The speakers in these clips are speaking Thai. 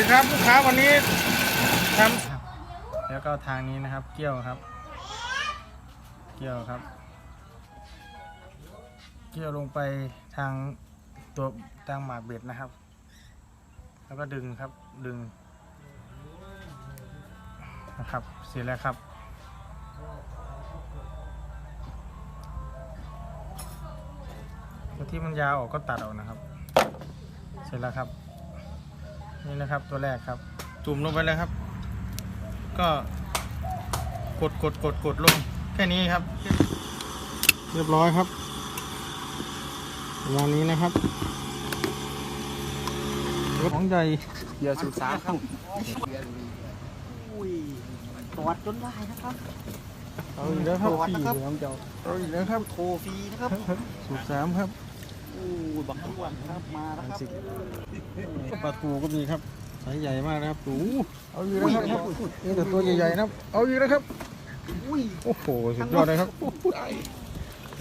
ดีครับลูกค้าวันนี้ทำแล้วก็ทางนี้นะครับ เกี่ยวครับ เกี่ยวครับ เกี่ยวลงไปทางตัวทางหมากเบ็ดนะครับ แล้วก็ดึงครับดึงนะครับ เสร็จแล้วครับที่มันยาวออกก็ตัดออกนะครับ เสร็จแล้วครับ นี่นะครับตัวแรกครับ จุ่มลงไปเลยครับ ก็กดกดกดกดลงแค่นี้ครับ เรียบร้อยครับประมาณนี้นะครับของใหญ่เดี๋ยวสุดสามครับอุ้ยตอดจนได้นะครับเอาอีกแล้วครับตรวจพี่นะครับน้องเจ้าเอาอีกแล้วครับโทรฟรีนะครับสูตรสามครับ อู้ยบักอ้วนครับมาแล้วครับปลาตูก็มีครับสายใหญ่มากนะครับตูเอาอีกแล้วครับนี่แต่ตัวใหญ่ๆนะครับเอาอีกแล้วครับอุ้ยโอ้โหสุดยอดเลยครับ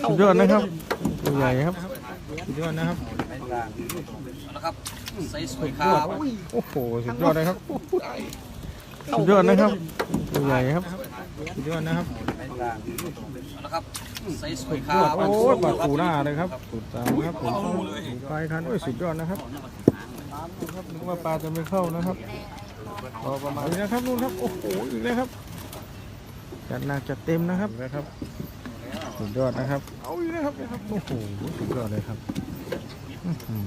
สุดยอดนะครับตัวใหญ่ครับสุดยอดนะครับนะครับใส่สวยคสุดยรัอดบอุ้ยโอ้โหสุดยอดเลยครับสุดยอดนะครับตัวใหญ่ครับสุดยอดนะครับ นะครับใส่สวยคสุรัดบยอดโอ้ยปลาตูหน้าเลยครับสุดสามครับผมปลายคันโอ้ยสุดยอดนะครับครับนึกว่าปลาจะไม่เข้านะครับพอประมาณนี้นะครับนู่นครับโอ้โหอีกแล้วครับจัดหนักจัดเต็มนะครับนะครับสุดยอดนะครับเอาอีกแล้วครับนะครับโอ้โหสุดยอดเลยครับอื้อหือ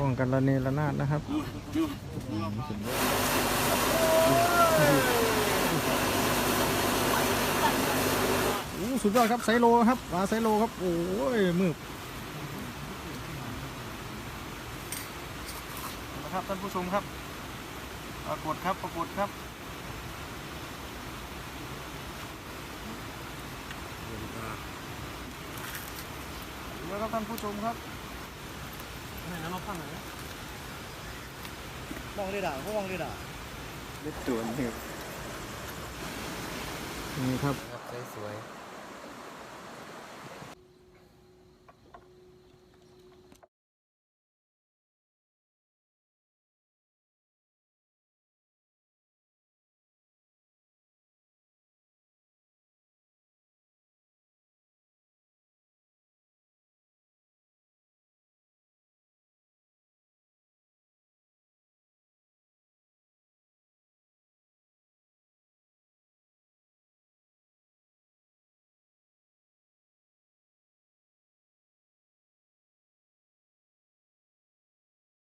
ป้องกันระเนระนาดนะครับอืมสุดยอดโอ้ สุดยอดครับไซโลครับปลาไซโลครับ โอ้ยมือนะครับท่านผู้ชมครับ ปรากฏครับปรากฏครับแล้วครับท่านผู้ชมครับมองเลยด่าเขามองเลยด่านี่ครับ สวย